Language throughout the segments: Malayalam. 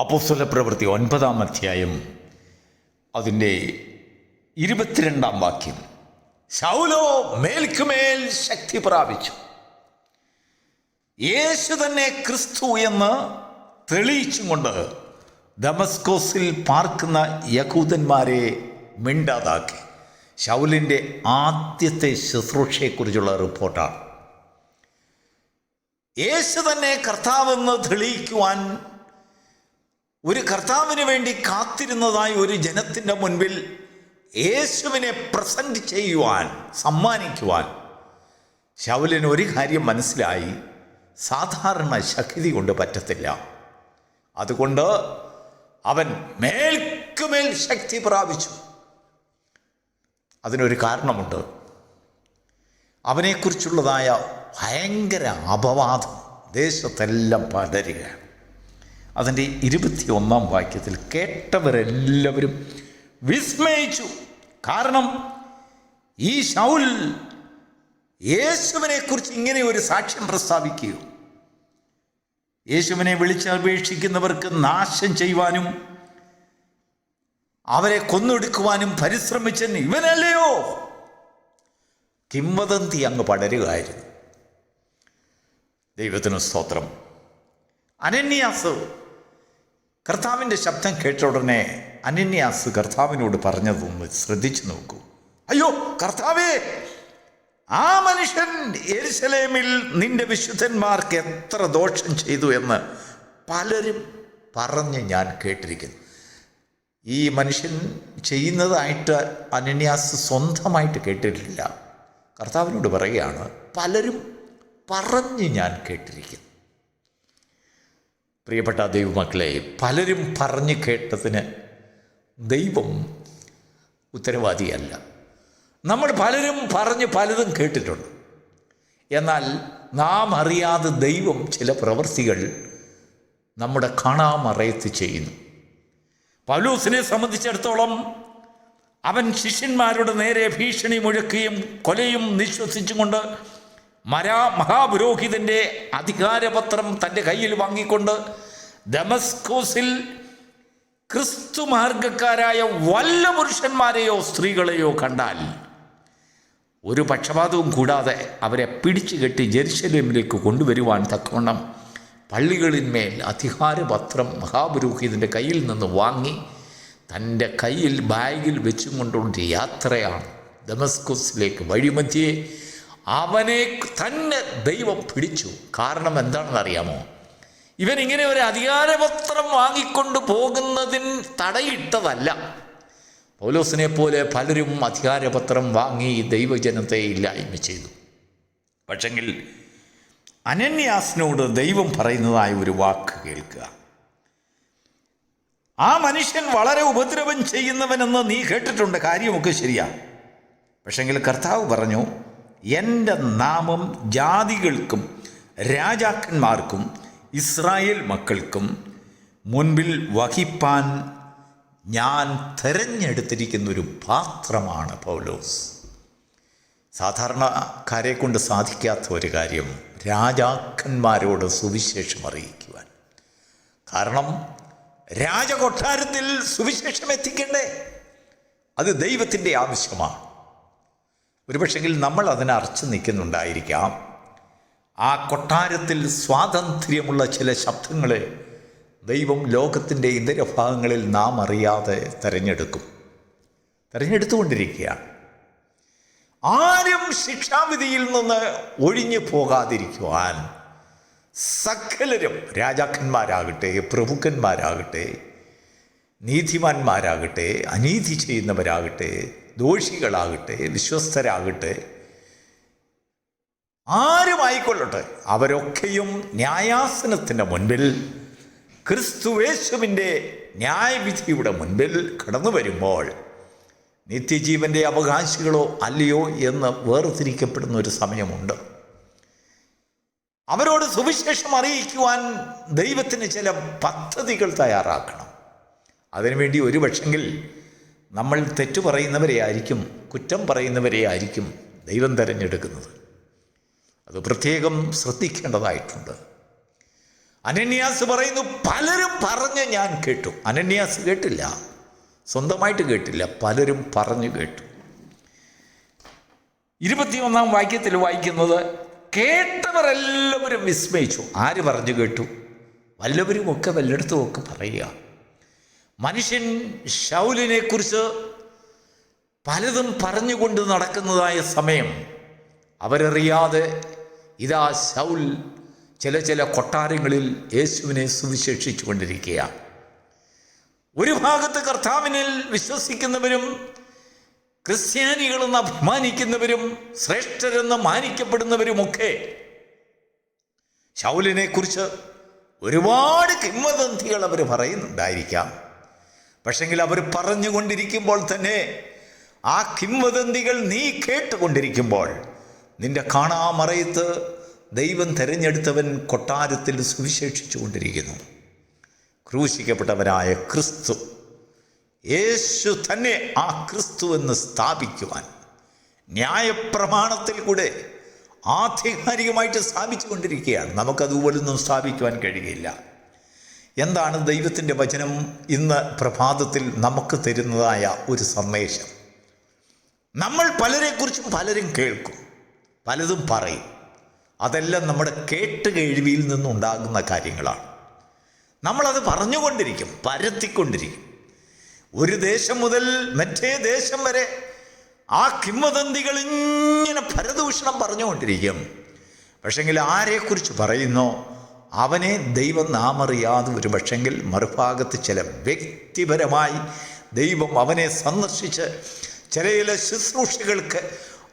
അപ്പോസ്തല പ്രവൃത്തി ഒൻപതാം അധ്യായം. അതിന്റെ ഇരുപത്തിരണ്ടാം വാക്യം. ശൗലോ മേൽക്കുമേൽ ശക്തി പ്രാപിച്ചു. യേശു തന്നെ ക്രിസ്തു എന്ന് തെളിയിച്ചും കൊണ്ട് ദമസ്കോസിൽ പാർക്കുന്ന യഹൂദന്മാരെ മിണ്ടാതാക്കി. ശൗലിന്റെ ആദ്യത്തെ ശുശ്രൂഷയെക്കുറിച്ചുള്ള റിപ്പോർട്ടാണ്. യേശു തന്നെ കർത്താവെന്ന് തെളിയിക്കുവാൻ ഒരു കർത്താവിന് വേണ്ടി കാത്തിരുന്നതായി ഒരു ജനത്തിന്റെ മുൻപിൽ യേശുവിനെ പ്രസന്റ് ചെയ്യുവാൻ സമ്മാനിക്കുവാൻ ശൗലിന് ഒരു കാര്യം മനസ്സിലായി. സാധാരണ ശക്തി കൊണ്ട് പറ്റത്തില്ല. അതുകൊണ്ട് അവൻ മേൽക്കുമേൽ ശക്തി പ്രാപിച്ചു. അതിനൊരു കാരണമുണ്ട്. അവനെക്കുറിച്ചുള്ളതായ ഭയങ്കര അപവാദം. ദേശത്തെല്ലാം പടരുകയാണ് അതിന്റെ ഇരുപത്തി ഒന്നാം വാക്യത്തിൽ കേട്ടവരെല്ലാവരും വിസ്മയിച്ചു. കാരണം ഈ ശൗൽ യേശുവിനെക്കുറിച്ച് ഇങ്ങനെ ഒരു സാക്ഷ്യം പ്രസ്താവിക്കുകയോ യേശുവിനെ വിളിച്ചപേക്ഷിക്കുന്നവർക്ക് നാശം ചെയ്യുവാനും അവരെ കൊന്നൊടുക്കുവാനും പരിശ്രമിച്ച ഇവനല്ലയോ? കിംവദന്തി അങ്ങ് പടരുകയായിരുന്നു. ദൈവത്തിന് സ്തോത്രം. അനന്യാസ് കർത്താവിന്റെ ശബ്ദം കേട്ട ഉടനെ അനന്യാസ് കർത്താവിനോട് പറഞ്ഞതൊന്ന് ശ്രദ്ധിച്ചു നോക്കൂ. അയ്യോ കർത്താവേ ആ മനുഷ്യൻ എരുസലേമിൽ നിന്റെ വിശുദ്ധന്മാർക്ക് എത്ര ദോഷം ചെയ്തു എന്ന് പലരും പറഞ്ഞ് ഞാൻ കേട്ടിരിക്കുന്നു. ഈ മനുഷ്യൻ ചെയ്യുന്നതായിട്ട് അനന്യാസ് സ്വന്തമായിട്ട് കേട്ടിട്ടില്ല. കർത്താവിനോട് പറയുകയാണ് പലരും പറഞ്ഞ് ഞാൻ കേട്ടിരിക്കുന്നു. പ്രിയപ്പെട്ട ദൈവമക്കളെ പലരും പറഞ്ഞു കേട്ടതിന് ദൈവം ഉത്തരവാദിയല്ല. നമ്മൾ പലരും പറഞ്ഞ് പലതും കേട്ടിട്ടുണ്ട്. എന്നാൽ നാം അറിയാതെ ദൈവം ചില പ്രവൃത്തികൾ നമ്മുടെ കാണാമറയത്ത് ചെയ്യുന്നു. പൗലൂസിനെ സംബന്ധിച്ചിടത്തോളം അവൻ ശിഷ്യന്മാരുടെ നേരെ ഭീഷണി മുഴക്കുകയും കൊലയും നിശ്വസിച്ചുകൊണ്ട് മരാ മഹാപുരോഹിതന്റെ അധികാരപത്രം തന്റെ കയ്യിൽ വാങ്ങിക്കൊണ്ട് ഡെമസ്കോസിൽ ക്രിസ്തു മാർഗക്കാരായ വല്ല പുരുഷന്മാരെയോ സ്ത്രീകളെയോ കണ്ടാൽ ഒരു പക്ഷപാതവും കൂടാതെ അവരെ പിടിച്ചു കെട്ടി ജെറുസലേമിലേക്ക് കൊണ്ടുവരുവാൻ തക്കവണ്ണം പള്ളികളിന്മേൽ അധികാരപത്രം മഹാപുരോഹിതന്റെ കയ്യിൽ നിന്ന് വാങ്ങി തന്റെ കയ്യിൽ ബാഗിൽ വെച്ചും കൊണ്ടുകൊണ്ട് യാത്രയാണ് ദമസ്കുസിലേക്ക് വഴിമധ്യേ അവനെ തന്നെ ദൈവം പിടിച്ചു. കാരണം എന്താണെന്ന് അറിയാമോ ഇവൻ ഇങ്ങനെ ഒരു അധികാരപത്രം വാങ്ങിക്കൊണ്ട് പോകുന്നതിന് തടയിട്ടതല്ല. പൗലോസിനെ പോലെ പലരും അധികാരപത്രം വാങ്ങി ദൈവജനത്തെ ഇല്ലായ്മ ചെയ്തു. പക്ഷെങ്കിൽ അനന്യാസിനോട് ദൈവം പറയുന്നതായ ഒരു വാക്ക് കേൾക്കുക. ആ മനുഷ്യൻ വളരെ ഉപദ്രവം ചെയ്യുന്നവനെന്ന് നീ കേട്ടിട്ടുണ്ട് കാര്യമൊക്കെ ശരിയാ. പക്ഷെങ്കിൽ കർത്താവ് പറഞ്ഞു എന്റെ നാമം ജാതികൾക്കും രാജാക്കന്മാർക്കും ഇസ്രായേൽ മക്കൾക്കും മുൻപിൽ വഹിപ്പാൻ ഞാൻ തിരഞ്ഞെടുത്തിരിക്കുന്ന ഒരു പാത്രമാണ് പൗലോസ്. സാധാരണക്കാരെ കൊണ്ട് സാധിക്കാത്ത ഒരു കാര്യം രാജാക്കന്മാരോട് സുവിശേഷം അറിയിക്കുവാൻ. കാരണം രാജകൊട്ടാരത്തിൽ സുവിശേഷം എത്തിക്കണ്ടേ? അത് ദൈവത്തിന്റെ ആവശ്യമാണ്. ഒരുപക്ഷെങ്കിൽ നമ്മൾ അതിനെ അറച്ചു നിൽക്കുന്നുണ്ടായിരിക്കാം. ആ കൊട്ടാരത്തിൽ സ്വാതന്ത്ര്യമുള്ള ചില ശബ്ദങ്ങളെ ദൈവം ലോകത്തിന്റെ ഇതര ഭാഗങ്ങളിൽ നാം അറിയാതെ തിരഞ്ഞെടുക്കും. തിരഞ്ഞെടുത്തുകൊണ്ടിരിക്കുകയാണ്. ആരും ശിക്ഷാവിധിയിൽ നിന്ന് ഒഴിഞ്ഞു പോകാതിരിക്കുവാൻ സകലരും രാജാക്കന്മാരാകട്ടെ പ്രഭുക്കന്മാരാകട്ടെ നീതിമാന്മാരാകട്ടെ അനീതി ചെയ്യുന്നവരാകട്ടെ ദോഷികളാകട്ടെ വിശ്വസ്തരാകട്ടെ ആരുമായിക്കൊള്ളട്ടെ അവരൊക്കെയും ന്യായാസനത്തിന്റെ മുൻപിൽ ക്രിസ്തുവേശുവിന്റെ ന്യായവിധിയുടെ മുൻപിൽ കടന്നു വരുമ്പോൾ നിത്യജീവന്റെ അവകാശികളോ അല്ലയോ എന്ന് വേർതിരിക്കപ്പെടുന്ന ഒരു സമയമുണ്ട്. അവരോട് സുവിശേഷം അറിയിക്കുവാൻ ദൈവത്തിന് ചില പദ്ധതികൾ തയ്യാറാക്കണം. അതിനുവേണ്ടി ഒരു പക്ഷെങ്കിൽ നമ്മൾ തെറ്റു പറയുന്നവരെ ആയിരിക്കും കുറ്റം പറയുന്നവരെ ആയിരിക്കും ദൈവം തിരഞ്ഞെടുക്കുന്നത്. അത് പ്രത്യേകം ശ്രദ്ധിക്കേണ്ടതായിട്ടുണ്ട്. അനന്യാസ് പറയുന്നു പലരും പറഞ്ഞ് ഞാൻ കേട്ടു. അനന്യാസ് കേട്ടില്ല. സ്വന്തമായിട്ട് കേട്ടില്ല. പലരും പറഞ്ഞു കേട്ടു. ഇരുപത്തിയൊന്നാം വാക്യത്തിൽ വായിക്കുന്നത് കേട്ടവരെല്ലാവരും വിസ്മയിച്ചു. ആര് പറഞ്ഞു കേട്ടു? വല്ലവരും ഒക്കെ വല്ലയിടത്തും ഒക്കെ പറയുക. മനുഷ്യൻ ഷൗലിനെ കുറിച്ച് പലതും പറഞ്ഞുകൊണ്ട് നടക്കുന്നതായ സമയം അവരറിയാതെ ഇതാ ശൗൽ ചില ചില കൊട്ടാരങ്ങളിൽ യേശുവിനെ സുവിശേഷിച്ചു കൊണ്ടിരിക്കുകയാണ് ഒരു ഭാഗത്ത് കർത്താവിനിൽ വിശ്വസിക്കുന്നവരും ക്രിസ്ത്യാനികളെന്ന് അഭിമാനിക്കുന്നവരും ശ്രേഷ്ഠരെന്ന് മാനിക്കപ്പെടുന്നവരുമൊക്കെ ശൗലിനെ കുറിച്ച് ഒരുപാട് കിംവദന്തികൾ അവർ പറയുന്നുണ്ടായിരിക്കാം. പക്ഷെങ്കിൽ അവർ പറഞ്ഞുകൊണ്ടിരിക്കുമ്പോൾ തന്നെ ആ കിംവദന്തികൾ നീ കേട്ടുകൊണ്ടിരിക്കുമ്പോൾ നിന്റെ കാണാമറയത്ത് ദൈവം തിരഞ്ഞെടുത്തവൻ കൊട്ടാരത്തിൽ സുവിശേഷിച്ചു കൊണ്ടിരിക്കുന്നു ക്രൂശിക്കപ്പെട്ടവനായ ക്രിസ്തു. യേശു തന്നെ ആ ക്രിസ്തു എന്ന് സ്ഥാപിക്കുവാൻ ന്യായപ്രമാണത്തിൽ കൂടെ ആധികാരികമായിട്ട് സ്ഥാപിച്ചു കൊണ്ടിരിക്കുകയാണ് നമുക്കതുപോലൊന്നും സ്ഥാപിക്കുവാൻ കഴിയില്ല. എന്താണ് ദൈവത്തിന്റെ വചനം ഇന്ന് പ്രഭാതത്തിൽ നമുക്ക് തരുന്നതായ ഒരു സന്ദേശം? നമ്മൾ പലരെക്കുറിച്ചും പലരും കേൾക്കും പലതും പറയും. അതെല്ലാം നമ്മുടെ കേട്ട് കേൾവിയിൽ നിന്നുണ്ടാകുന്ന കാര്യങ്ങളാണ്. നമ്മളത് പറഞ്ഞുകൊണ്ടിരിക്കും പരത്തിക്കൊണ്ടിരിക്കും. ഒരു ദേശം മുതൽ മറ്റേ ദേശം വരെ ആ കിംവദന്തികൾ ഇങ്ങനെ പരദൂഷണം പറഞ്ഞുകൊണ്ടിരിക്കും. പക്ഷെങ്കിൽ ആരെക്കുറിച്ച് പറയുന്നോ? അവനെ ദൈവം നാം അറിയാതെ ഒരു പക്ഷെങ്കിൽ മറുഭാഗത്ത് ചില വ്യക്തിപരമായി ദൈവം അവനെ സന്ദർശിച്ച് ചില ചില ശുശ്രൂഷകൾക്ക്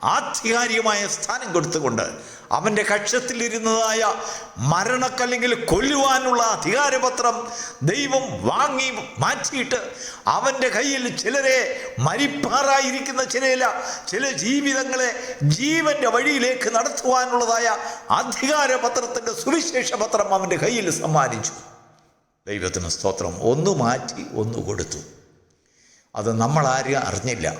ആധികാരികമായ സ്ഥാനം കൊടുത്തുകൊണ്ട് അവന്റെ കക്ഷത്തിലിരുന്നതായ മരണക്കല്ലെങ്കിൽ കൊല്ലുവാനുള്ള അധികാരപത്രം ദൈവം വാങ്ങി മാറ്റിയിട്ട് അവന്റെ കയ്യിൽ ചിലരെ മരിപ്പാറായിരിക്കുന്ന ചില ചില ജീവിതങ്ങളെ ജീവന്റെ വഴിയിലേക്ക് നടത്തുവാനുള്ളതായ അധികാരപത്രത്തിന്റെ സുവിശേഷ പത്രം അവന്റെ കയ്യിൽ സമ്മാനിച്ചു. ദൈവത്തിന് സ്തോത്രം. ഒന്ന് മാറ്റി ഒന്ന് കൊടുത്തു. അത് നമ്മളാരും അറിഞ്ഞില്ല.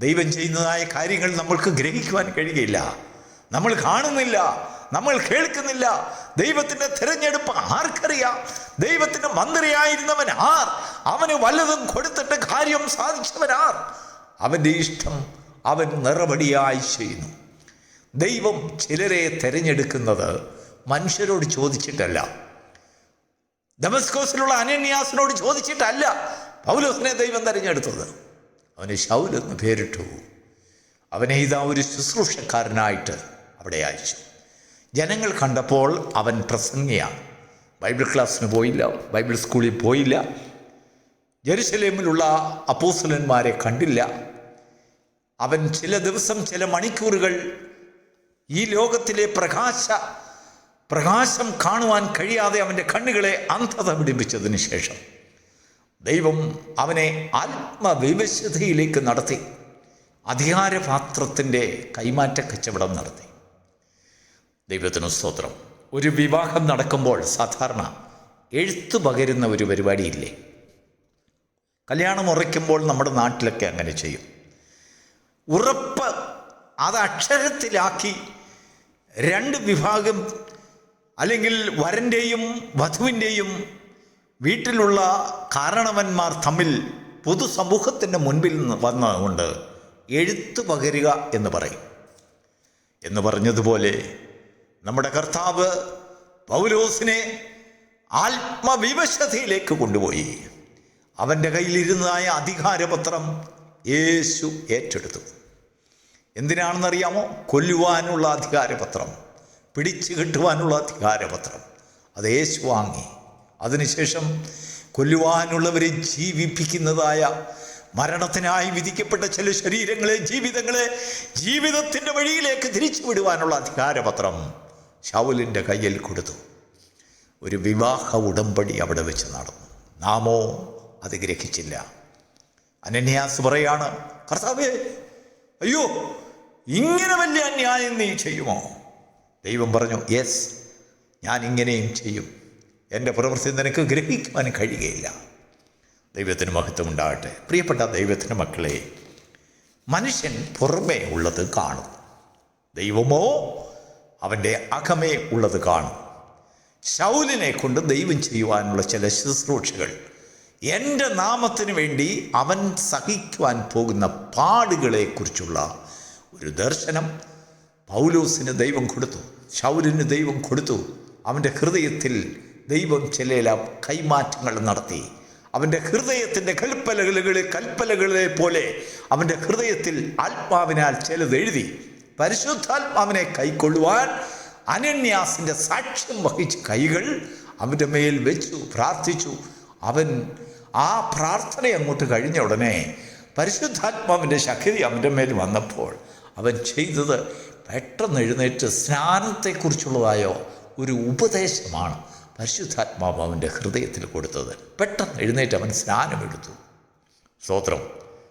ദൈവം ചെയ്യുന്നതായ കാര്യങ്ങൾ നമ്മൾക്ക് ഗ്രഹിക്കുവാൻ കഴിയില്ല നമ്മൾ കാണുന്നില്ല നമ്മൾ കേൾക്കുന്നില്ല. ദൈവത്തിന്റെ തിരഞ്ഞെടുപ്പ് ആർക്കറിയാം? ദൈവത്തിന്റെ മന്ത്രിയായിരുന്നവൻ ആർ? അവന് വല്ലതും കൊടുത്തിട്ട് കാര്യം സാധിച്ചവൻ ആർ? അവന്റെ ഇഷ്ടം അവൻ നിറപടിയായി ചെയ്യുന്നു. ദൈവം ചിലരെ തിരഞ്ഞെടുക്കുന്നത് മനുഷ്യരോട് ചോദിച്ചിട്ടല്ല. ഡമസ്കോസിലുള്ള അനന്യാസിനോട് ചോദിച്ചിട്ടല്ല പൗലോസിനെ ദൈവം തിരഞ്ഞെടുത്തത്. അവന് ശൗലെന്ന് പേരിട്ടു. അവനെ ഇതാ ഒരു ശുശ്രൂഷക്കാരനായിട്ട് അവിടെ അയച്ചു ജനങ്ങൾ കണ്ടപ്പോൾ അവൻ പ്രസംഗിയാണ്. ബൈബിൾ ക്ലാസ്സിന് പോയില്ല ബൈബിൾ സ്കൂളിൽ പോയില്ല. ജെറുസലേമിലുള്ള അപ്പോസലന്മാരെ കണ്ടില്ല. അവൻ ചില ദിവസം ചില മണിക്കൂറുകൾ ഈ ലോകത്തിലെ പ്രകാശ പ്രകാശം കാണുവാൻ കഴിയാതെ അവന്റെ കണ്ണുകളെ അന്ധത പിടിപ്പിച്ചതിന് ശേഷം ദൈവം അവനെ ആത്മവിവശതയിലേക്ക് നടത്തി അധികാരപാത്രത്തിന്റെ കൈമാറ്റ കച്ചവടം നടത്തി. ദൈവത്തിന് സ്തോത്രം. ഒരു വിവാഹം നടക്കുമ്പോൾ സാധാരണ എഴുത്തു പകരുന്ന ഒരു പരിപാടിയില്ലേ? കല്യാണം ഉറയ്ക്കുമ്പോൾ നമ്മുടെ നാട്ടിലൊക്കെ അങ്ങനെ ചെയ്യും. ഉറപ്പ് അത് അക്ഷരത്തിലാക്കി രണ്ട് വിഭാഗം അല്ലെങ്കിൽ വരന്റെയും വധുവിന്റെയും വീട്ടിലുള്ള കാരണവന്മാർ തമ്മിൽ പൊതുസമൂഹത്തിന്റെ മുൻപിൽ വന്നതുകൊണ്ട് എഴുത്തു പകരുക എന്ന് പറയും. എന്ന് പറഞ്ഞതുപോലെ നമ്മുടെ കർത്താവ് പൗലോസിനെ ആത്മവിവശതയിലേക്ക് കൊണ്ടുപോയി. അവന്റെ കയ്യിലിരുന്നതായ അധികാരപത്രം യേശു ഏറ്റെടുത്തു. എന്തിനാണെന്നറിയാമോ? കൊല്ലുവാനുള്ള അധികാരപത്രം പിടിച്ചു കിട്ടുവാനുള്ള അധികാരപത്രം. അത് യേശു വാങ്ങി. അതിനുശേഷം കൊല്ലുവാനുള്ളവരെ ജീവിപ്പിക്കുന്നതായ മരണത്തിനായി വിധിക്കപ്പെട്ട ചില ശരീരങ്ങളെ ജീവിതങ്ങളെ ജീവിതത്തിന്റെ വഴിയിലേക്ക് തിരിച്ചു വിടുവാനുള്ള അധികാരപത്രം ഷൗലിന്റെ കയ്യിൽ കൊടുത്തു. ഒരു വിവാഹ ഉടമ്പടി അവിടെ വെച്ച് നടന്നു. നാമോ അത് ഗ്രഹിച്ചില്ല അനന്യാസ് പറയാണ് കർത്താവേ അയ്യോ ഇങ്ങനെ വലിയ അന്യായം നീ ചെയ്യുമോ? ദൈവം പറഞ്ഞു യെസ് ഞാൻ ഇങ്ങനെയും ചെയ്യും. എന്റെ പ്രവൃത്തി നിനക്ക് ഗ്രഹിക്കുവാൻ കഴിയുകയില്ല. ദൈവത്തിന് മഹത്വം ഉണ്ടാകട്ടെ. പ്രിയപ്പെട്ട ദൈവത്തിന്റെ മക്കളെ മനുഷ്യൻ പുറമേ ഉള്ളത് കാണും. ദൈവമോ അവന്റെ അകമേ ഉള്ളത് കാണും. ശൗലിനെ കൊണ്ട് ദൈവം ചെയ്യുവാനുള്ള ചില ശുശ്രൂഷകൾ. എന്റെ നാമത്തിന് വേണ്ടി അവൻ സഹിക്കുവാൻ പോകുന്ന പാടുകളെക്കുറിച്ചുള്ള ഒരു ദർശനം പൗലോസിന് ദൈവം കൊടുത്തു. ശൗലിന് ദൈവം കൊടുത്തു. അവന്റെ ഹൃദയത്തിൽ ദൈവം ചില കൈമാറ്റങ്ങൾ നടത്തി. അവന്റെ ഹൃദയത്തിന്റെ കൽപ്പലകളെ കൽപ്പലകളെ പോലെ അവന്റെ ഹൃദയത്തിൽ ആത്മാവിനാൽ ചിലത് എഴുതി. പരിശുദ്ധാത്മാവിനെ കൈക്കൊള്ളുവാൻ അനന്യാസിന്റെ സാക്ഷ്യം വഹിച്ച കൈകൾ അവന്റെ മേൽ വെച്ചു പ്രാർത്ഥിച്ചു. അവൻ ആ പ്രാർത്ഥന അങ്ങോട്ട് കഴിഞ്ഞ ഉടനെ പരിശുദ്ധാത്മാവിന്റെ ശക്തി അവന്റെ മേൽ വന്നപ്പോൾ അവൻ ചെയ്തത് പെട്ടെന്ന് എഴുന്നേറ്റ് സ്നാനത്തെക്കുറിച്ചുള്ളതായോ ഒരു ഉപദേശമാണ് പരിശുദ്ധാത്മാവ് അവന്റെ ഹൃദയത്തിൽ കൊടുത്തത്. പെട്ടെന്ന് എഴുന്നേറ്റ് അവൻ സ്നാനമെടുത്തു. സ്തോത്രം.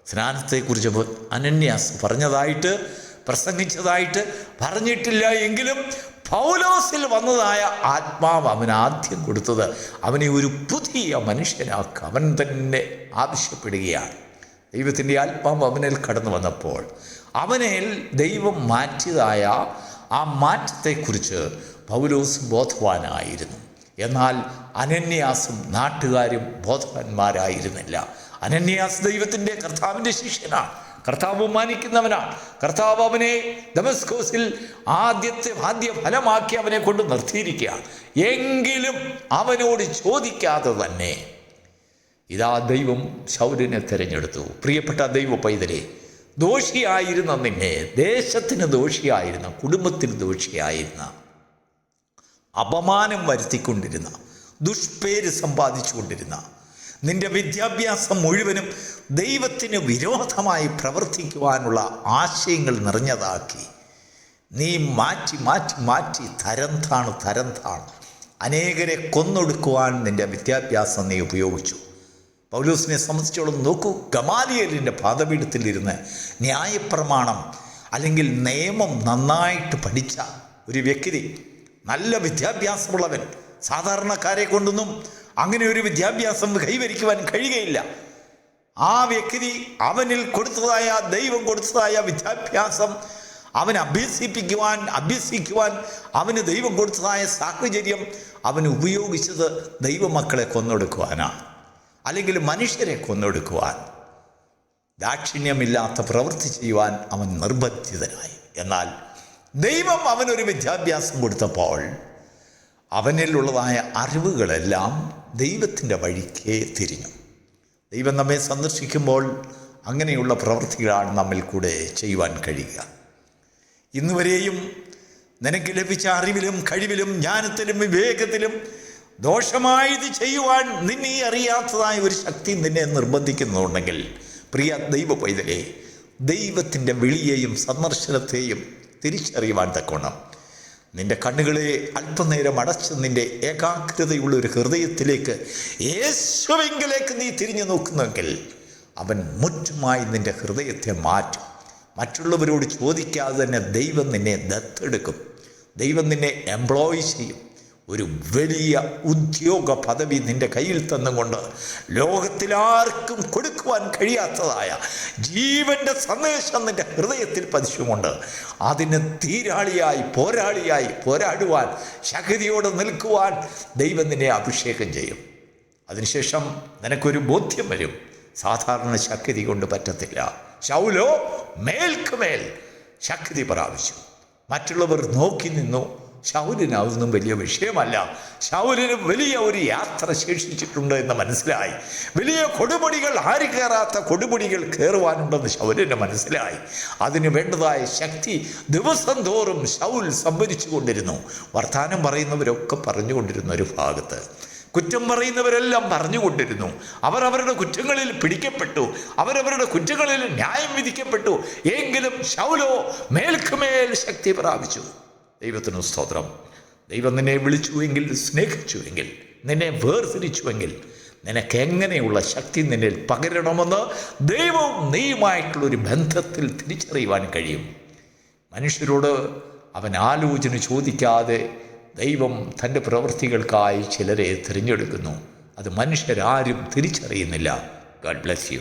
സ്നാനത്തെക്കുറിച്ച് അനന്യാസ് പറഞ്ഞതായിട്ട് പ്രസംഗിച്ചതായിട്ട് പറഞ്ഞിട്ടില്ല എങ്കിലും പൗലോസിൽ വന്നതായ ആത്മാവ് അവൻ ആദ്യം കൊടുത്തത് അവനെ ഒരു പുതിയ മനുഷ്യനാക്കുക. അവൻ തന്നെ ആവശ്യപ്പെടുകയാണ്. ദൈവത്തിന്റെ ആത്മാവ് അവനിൽ കടന്നു വന്നപ്പോൾ അവനിൽ ദൈവം മാറ്റിയതായ ആ മാറ്റത്തെക്കുറിച്ച് പൗലോസ് ബോധവാനായിരുന്നു. എന്നാൽ അനന്യാസും നാട്ടുകാരും ബോധവാന്മാരായിരുന്നില്ല. അനന്യാസ് ദൈവത്തിന്റെ കർത്താവിന്റെ ശിഷ്യനാണ്. കർത്താവ് ബഹുമാനിക്കുന്നവനാണ് കർത്താവ് അവനെ ദമസ്കോസിൽ ആദ്യത്തെ ആദ്യ ഫലമാക്കി അവനെ കൊണ്ട് നിർത്തിയിരിക്കുകയാണ്. എങ്കിലും അവനോട് ചോദിക്കാതെ തന്നെ ഇതാ ദൈവം ശൗര്യനെ തിരഞ്ഞെടുത്തു. പ്രിയപ്പെട്ട ദൈവ പൈതലെ ദോഷിയായിരുന്ന നിന്നെ ദേശത്തിന് ദോഷിയായിരുന്ന കുടുംബത്തിന് ദോഷിയായിരുന്ന അപമാനം വരുത്തിക്കൊണ്ടിരുന്ന ദുഷ്പേര് സമ്പാദിച്ചു കൊണ്ടിരുന്ന നിന്റെ വിദ്യാഭ്യാസം മുഴുവനും ദൈവത്തിന് വിരോധമായി പ്രവർത്തിക്കുവാനുള്ള ആശയങ്ങൾ നിറഞ്ഞതാക്കി. നീ മാറ്റി മാറ്റി മാറ്റി തരം താണ് തരം താണ്. അനേകരെ കൊന്നൊടുക്കുവാൻ നിന്റെ വിദ്യാഭ്യാസം നീ ഉപയോഗിച്ചു. പൗലൂസിനെ സംബന്ധിച്ചോളം നോക്കൂ ഗമാലിയലിന്റെ പാതപീഠത്തിലിരുന്ന് ന്യായപ്രമാണം അല്ലെങ്കിൽ നിയമം നന്നായിട്ട് പഠിച്ച ഒരു വ്യക്തി നല്ല വിദ്യാഭ്യാസമുള്ളവൻ സാധാരണക്കാരെ കൊണ്ടൊന്നും അങ്ങനെ ഒരു വിദ്യാഭ്യാസം കൈവരിക്കുവാൻ കഴിയുകയില്ല. ആ വ്യക്തി അവനിൽ കൊടുത്തതായ ദൈവം കൊടുത്തതായ വിദ്യാഭ്യാസം അവൻ അഭ്യസിപ്പിക്കുവാൻ അഭ്യസിക്കുവാൻ അവന് ദൈവം കൊടുത്തതായ സാഹചര്യം അവൻ ഉപയോഗിച്ചത് ദൈവമക്കളെ കൊന്നൊടുക്കുവാനാണ്. അല്ലെങ്കിൽ മനുഷ്യരെ കൊന്നൊടുക്കുവാൻ. ദാക്ഷിണ്യമില്ലാത്ത പ്രവൃത്തി ചെയ്യുവാൻ അവൻ നിർബന്ധിതനായി. എന്നാൽ ദൈവം അവനൊരു വിദ്യാഭ്യാസം കൊടുത്തപ്പോൾ അവനിലുള്ളതായ അറിവുകളെല്ലാം ദൈവത്തിന്റെ വഴിക്കേ തിരിഞ്ഞു. ദൈവം നമ്മെ സന്ദർശിക്കുമ്പോൾ അങ്ങനെയുള്ള പ്രവൃത്തികളാണ് നമ്മിൽ കൂടെ ചെയ്യുവാൻ കഴിയുക. ഇന്നുവരെയും നിനക്ക് ലഭിച്ച അറിവിലും കഴിവിലും ജ്ഞാനത്തിലും വിവേകത്തിലും ദോഷമായത് ചെയ്യുവാൻ നിന്നെ അറിയാത്തതായ ഒരു ശക്തി നിന്നെ നിർബന്ധിക്കുന്നുണ്ടെങ്കിൽ പ്രിയ ദൈവ പൈതലെ ദൈവത്തിന്റെ വിളിയെയും സന്ദർശനത്തെയും തിരിച്ചറിയുവാൻ തക്കോണം നിന്റെ കണ്ണുകളെ അല്പനേരം അടച്ച് നിന്റെ ഏകാഗ്രതയുള്ള ഒരു ഹൃദയത്തിലേക്ക് യേശുവെങ്കിലേക്ക് നീ തിരിഞ്ഞു നോക്കുന്നെങ്കിൽ അവൻ മുറ്റുമായി നിന്റെ ഹൃദയത്തെ മാറ്റും. മറ്റുള്ളവരോട് ചോദിക്കാതെ തന്നെ ദൈവം നിന്നെ ദത്തെടുക്കും. ദൈവം നിന്നെ എംപ്ലോയ് ചെയ്യും. ഒരു വലിയ ഉദ്യോഗ പദവി നിന്റെ കയ്യിൽ തന്നുകൊണ്ട് ലോകത്തിലാർക്കും കൊടുക്കുവാൻ കഴിയാത്തതായ ജീവന്റെ സന്ദേശം നിന്റെ ഹൃദയത്തിൽ പതിച്ചുകൊണ്ട് അതിന് തീരാളിയായി പോരാളിയായി പോരാടുവാൻ ശക്തിയോടെ നിൽക്കുവാൻ ദൈവം നിന്നെ അഭിഷേകം ചെയ്യും. അതിനുശേഷം നിനക്കൊരു ബോധ്യം വരും. സാധാരണ ശക്തി കൊണ്ട് പറ്റത്തില്ല. ശൗലോ മേൽക്കുമേൽ ശക്തി പ്രാപിച്ചു. മറ്റുള്ളവർ നോക്കി നിന്നു. ശൗലിന് അതൊന്നും വലിയ വിഷയമല്ല. ശൗലിന് വലിയ ഒരു യാത്ര ശേഷിച്ചിട്ടുണ്ട് എന്ന് മനസ്സിലായി. വലിയ കൊടുമുടികൾ ആര് കയറാത്ത കൊടുമുടികൾ കയറുവാനുണ്ടെന്ന് ശൗലിന് മനസ്സിലായി. അതിന് വേണ്ടതായ ശക്തി ദിവസം തോറും ശൗൽ സംഭരിച്ചു കൊണ്ടിരുന്നു വർത്തമാനം പറയുന്നവരൊക്കെ പറഞ്ഞുകൊണ്ടിരുന്ന ഒരു ഭാഗത്ത്. കുറ്റം പറയുന്നവരെല്ലാം പറഞ്ഞുകൊണ്ടിരുന്നു. അവർ അവരുടെ കുറ്റങ്ങളിൽ പിടിക്കപ്പെട്ടു. അവരവരുടെ കുറ്റങ്ങളിൽ ന്യായം വിധിക്കപ്പെട്ടു. എങ്കിലും ശൗലോ മേൽക്കുമേൽ ശക്തി പ്രാപിച്ചു. ദൈവത്തിന് സ്തോത്രം. ദൈവം നിന്നെ വിളിച്ചുവെങ്കിൽ സ്നേഹിച്ചുവെങ്കിൽ നിന്നെ വേർതിരിച്ചുവെങ്കിൽ നിനക്ക് എങ്ങനെയുള്ള ശക്തി നിന്നിൽ പകരണമെന്ന് ദൈവവും നീയുമായിട്ടുള്ള ഒരു ബന്ധത്തിൽ തിരിച്ചറിയുവാൻ കഴിയും. മനുഷ്യരോട് അവൻ ആലോചന ചോദിക്കാതെ ദൈവം തന്റെ പ്രവൃത്തികൾക്കായി ചിലരെ തിരഞ്ഞെടുക്കുന്നു. അത് മനുഷ്യരാരും തിരിച്ചറിയുന്നില്ല. God bless you